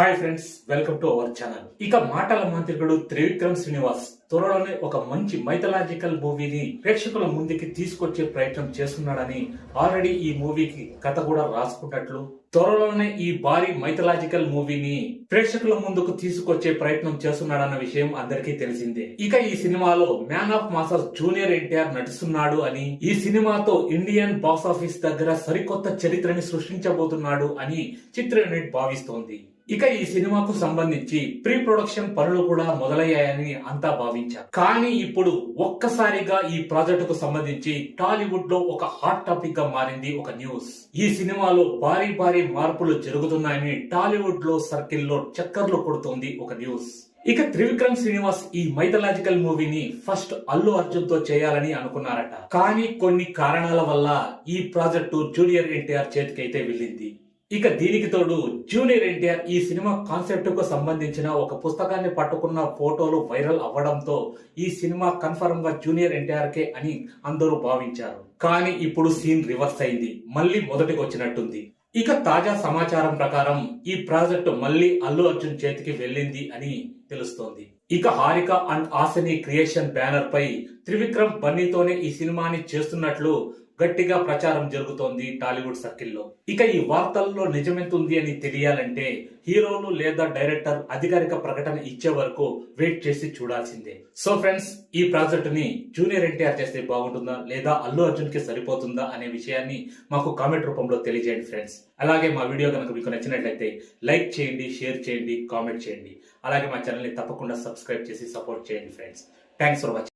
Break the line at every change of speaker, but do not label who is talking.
Hi friends welcome to our channel ఇక మాటల మాంత్రికుడు త్రివిక్రమ్ శ్రీనివాస్ త్వరలోనే ఒక మంచి మైథలాజికల్ మూవీని ప్రేక్షకుల ముందుకి తీసుకొచ్చే ప్రయత్నం చేస్తున్నాడని ఆల్రెడీ ఈ మూవీకి కథ కూడా రాసుకున్నట్లు త్వరలోనే ఈ భారీ మైథలాజికల్ మూవీని ప్రేక్షకుల ముందుకు తీసుకొచ్చే ప్రయత్నం చేస్తున్నాడన్న విషయం అందరికీ తెలిసిందే. ఇక ఈ సినిమాలో man of masses junior NTR నటిస్తున్నాడు అని ఈ సినిమాతో ఇండియన్ బాక్స్ ఆఫీస్ దగ్గర సరికొత్త చరిత్రని సృష్టించబోతున్నాడు అని చిత్ర యూనిట్ భావిస్తోంది. ఇక ఈ సినిమాకు సంబంధించి ప్రీ ప్రొడక్షన్ పనులు కూడా మొదలయ్యాయని అంతా భావించారు. కానీ ఇప్పుడు ఒక్కసారిగా ఈ ప్రాజెక్టుకు సంబంధించి టాలీవుడ్లో ఒక హాట్ టాపిక్గా మారింది ఒక న్యూస్ ఈ సినిమాలో భారీ భారీ మార్పులు జరుగుతున్నాయని టాలీవుడ్లో సర్కిల్లో చక్కర్లు కొడుతోంది ఒక న్యూస్ ఇక త్రివిక్రమ్ శ్రీనివాస్ ఈ మైథలాజికల్ మూవీని ఫస్ట్ అల్లు అర్జున్తో చేయాలని అనుకున్నారట. కానీ కొన్ని కారణాల వల్ల ఈ ప్రాజెక్టు జూనియర్ ఎన్టీఆర్ చేతికైతే వెళ్ళింది. ఇక దీనికి తోడు జూనియర్ ఎన్టీఆర్ ఈ సినిమా కాన్సెప్ట్కు సంబంధించిన ఒక పుస్తకాన్ని పట్టుకున్న ఫోటోలు వైరల్ అవ్వడంతో ఈ సినిమా కన్ఫర్మ్గా జూనియర్ ఎన్టీఆర్ కే అని అందరూ భావించారు. కానీ ఇప్పుడు సీన్ రివర్స్ అయింది. మళ్ళీ మొదటికి వచ్చినట్టుంది. ఇక తాజా సమాచారం ప్రకారం ఈ ప్రాజెక్టు మళ్ళీ అల్లు అర్జున్ చేతికి వెళ్ళింది అని తెలుస్తోంది. ఇక Haarika and Haasini creation banner పై త్రివిక్రమ్ బన్నీతోనే ఈ సినిమాని చేస్తున్నట్లు గట్టిగా ప్రచారం జరుగుతోంది టాలీవుడ్ సర్కిల్లో. ఇక ఈ వార్తల్లో నిజమెంతుంది అని తెలియాలంటే హీరోలు లేదా డైరెక్టర్ అధికారిక ప్రకటన ఇచ్చే వరకు వెయిట్ చేసి చూడాల్సిందే. సో ఫ్రెండ్స్ ఈ ప్రాజెక్ట్ని జూనియర్ ఎన్టీఆర్ చేస్తే బాగుంటుందా లేదా అల్లు అర్జున్కి సరిపోతుందా అనే విషయాన్ని మాకు కామెంట్ రూపంలో తెలియజేయండి ఫ్రెండ్స్. అలాగే మా వీడియో కనుక మీకు నచ్చినట్లయితే లైక్ చేయండి షేర్ చేయండి కామెంట్ చేయండి. అలాగే మా ఛానల్ని తప్పకుండా సబ్స్క్రైబ్ చేసి సపోర్ట్ చేయండి ఫ్రెండ్స్. Thanks for watching